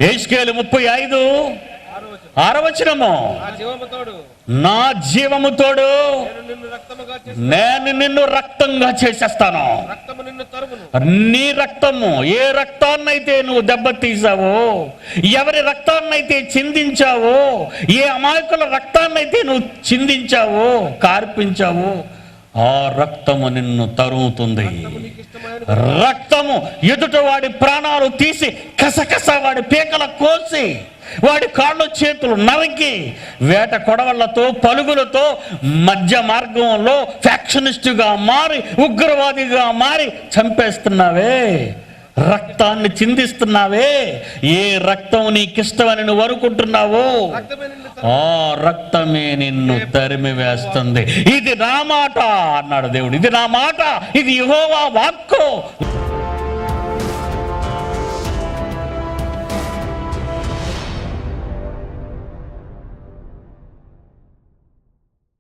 ఏస్కేలు ముప్పై ఐదు. ఆరవచనము నా జీవముతోడు నేను నిన్ను నేను నిన్ను రక్తంగా చేసేస్తాను. నీ రక్తము ఏ రక్తాన్నైతే నువ్వు దెబ్బతీసావో ఎవరి రక్తాన్నైతే చిందించావో ఏ అమాయకుల రక్తాన్నైతే నువ్వు చిందించావో కార్పించావో ఆ రక్తము నిన్ను తరుముతుంది. రక్తము ఎదుట వాడి ప్రాణాలు తీసి కసకస వాడి పీకల కోసి వాడి కాళ్ళు చేతులు నరికి వేట కొడవళ్ళతో పలుగులతో మధ్య మార్గంలో ఫ్యాక్షనిస్టుగా మారి ఉగ్రవాదిగా మారి చంపేస్తున్నావే. రక్తాన్ని చిందిస్తున్నావే. ఏ రక్తం నీకిష్టమని నువ్వు అనుకుంటున్నావో ఆ రక్తమే నిన్ను తరిమి వేస్తుంది. ఇది నా మాట అన్నాడు దేవుడు. ఇది నా మాట. ఇది యహోవా వాక్కు.